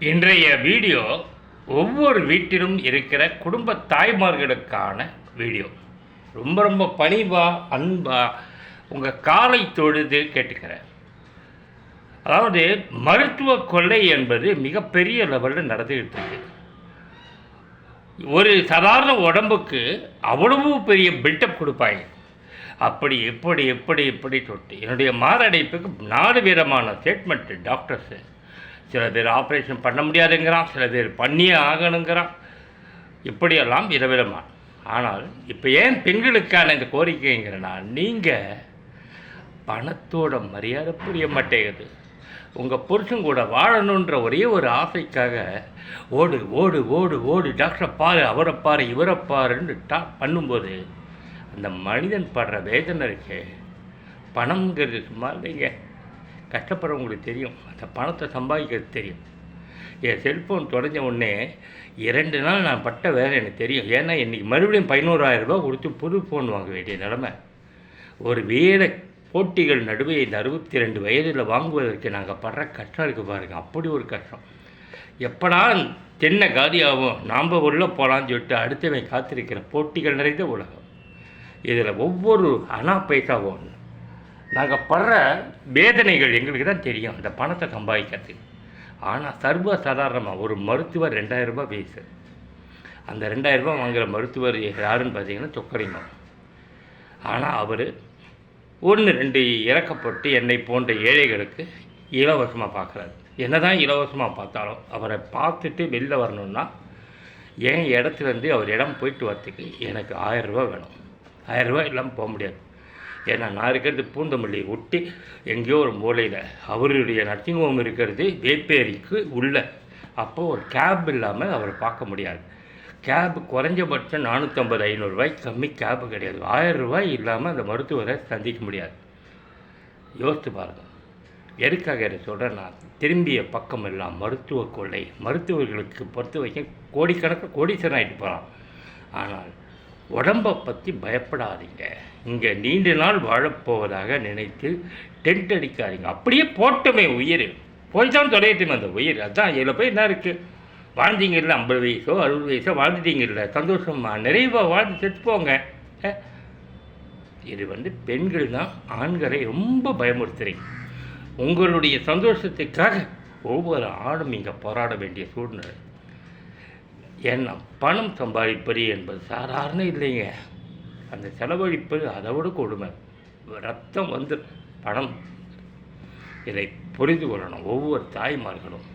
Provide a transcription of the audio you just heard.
இன்றைய வீடியோ ஒவ்வொரு வீட்டிலும் இருக்கிற குடும்ப தாய்மார்களுக்கான வீடியோ. ரொம்ப ரொம்ப பணிவாக அன்பாக உங்கள் காலை தொழுது கேட்டுக்கிறேன். அதாவது மருத்துவ கொள்ளை என்பது மிகப்பெரிய லெவலில் நடந்துகிட்டு இருக்கு. ஒரு சாதாரண உடம்புக்கு அவ்வளவு பெரிய பில்டப் கொடுப்பாங்க. அப்படி எப்படி எப்படி எப்படி சொல்லிட்டு என்னுடைய மாரடைப்புக்கு நாலு விதமான ஸ்டேட்மெண்ட்டு டாக்டர்ஸு சில பேர் ஆப்ரேஷன் பண்ண முடியாதுங்கிறான் சில பேர் பண்ணியே ஆகணுங்கிறான். இப்படியெல்லாம் விதவிதமாக ஆனால் இப்போ ஏன் பெண்களுக்கான இந்த கோரிக்கைங்கிறனா நீங்கள் பணத்தோட மரியாதை புரிய மாட்டேங்குது. உங்கள் புருஷன் கூட வாழணுன்ற ஒரே ஒரு ஆசைக்காக ஓடு ஓடு ஓடு ஓடு டாக்டரை பாரு அவரை பாரு இவரை பாருன்னு டா பண்ணும்போது அந்த மனிதன் படுற வேதனை இருக்கே. பணம்ங்கிறது சும்மா இல்லைங்க. கஷ்டப்படுறவங்களுக்கு தெரியும். அந்த பணத்தை சம்பாதிக்கிறது தெரியும். என் செல்ஃபோன் தொலைஞ்ச உடனே இரண்டு நாள் நான் பட்ட வேலை எனக்கு தெரியும். ஏன்னா இன்றைக்கி மறுபடியும் பதினோராயிரரூபா கொடுத்து புது ஃபோன் வாங்க வேண்டிய நிலமை. ஒரு வீர போட்டிகள் நடுவே இந்த அறுபத்தி ரெண்டு வயதில் வாங்குவதற்கு நாங்கள் படுற கஷ்டம் இருக்குது பாருங்க. அப்படி ஒரு கஷ்டம். எப்படா தென்னை காலியாகும்? நாம் உள்ளே போகலான்னு சொல்லிட்டு அடுத்தவன் காத்திருக்கிற போட்டிகள் நிறைந்த உலகம். இதில் ஒவ்வொரு அனா பைசாவும் நாங்கள் படுற வேதனைகள் எங்களுக்கு தான் தெரியும் அந்த பணத்தை சம்பாதிக்கிறதுக்கு. ஆனால் சர்வ சாதாரணமாக ஒரு மருத்துவர் ரெண்டாயிரரூபா பேசு அந்த ரெண்டாயிரரூபா வாங்குகிற மருத்துவர் யாருன்னு பார்த்தீங்கன்னா சொக்கரிமா ஆனால் அவர் ஒன்று ரெண்டு இறக்கப்பட்டு என்னை போன்ற ஏழைகளுக்கு இலவசமாக பார்க்குறாரு. என்ன தான் இலவசமாக பார்த்தாலும் அவரை பார்த்துட்டு வெளில வரணுன்னா என் இடத்துலேருந்து அவர் இடம் போயிட்டு வரத்துக்கு எனக்கு ஆயரூபா வேணும். ஆயரூபா இல்லாமல் போக முடியாது. ஏன்னா நான் இருக்கிறது பூந்தமல்லியை ஒட்டி எங்கேயோ ஒரு மூலையில். அவருடைய நர்சிங் ஹோம் இருக்கிறது வேப்பேரிக்கு உள்ள. அப்போது ஒரு கேப் இல்லாமல் அவரை பார்க்க முடியாது. கேப் குறைஞ்சபட்சம் நானூற்றம்பது ஐநூறுரூவாய் கம்மி கேபு கிடையாது. ஆயிரம் ரூபாய் இல்லாமல் அந்த மருத்துவரை சந்திக்க முடியாது. யோசித்து பாருங்கள் எதுக்காக இதை சொல்கிறேன் நான் திரும்பிய பக்கம் எல்லாம் மருத்துவ கொள்ளை. மருத்துவர்களுக்கு பொறுத்த வரைக்கும் கோடிக்கணக்கு கோடீஸ்வரன் ஆகிட்டு போகலாம் ஆனால் உடம்பை பற்றி பயப்படாதீங்க. இங்கே நீண்ட நாள் வாழப்போவதாக நினைத்து டென்ட் அடிக்காதீங்க. அப்படியே போட்டுமே உயிர். போய் தான் தொலையட்டுமே அந்த உயிர். அதான் இதில் போய் என்ன இருக்குது வாழ்ந்தீங்கல்ல ஐம்பது வயசோ அறுபது வயசோ வாழ்ந்துட்டீங்கல்ல. சந்தோஷமாக நிறைவாக வாழ்ந்து செத்து போங்க இது வந்து பெண்கள் தான் ஆண்களை ரொம்ப பயமுறுத்துறீங்க. உங்களுடைய சந்தோஷத்துக்காக ஒவ்வொரு ஆணும் இங்கே போராட வேண்டிய சூழ்நிலை. ஏன்னா பணம் சம்பாதிப்பது என்பது சாதாரண இல்லைங்க. அந்த செலவழிப்பது அதை விட கொடுமை. ரத்தம் வந்து பணம். இதை புரிந்து கொள்ளணும். ஒவ்வொரு தாய்மார்களும்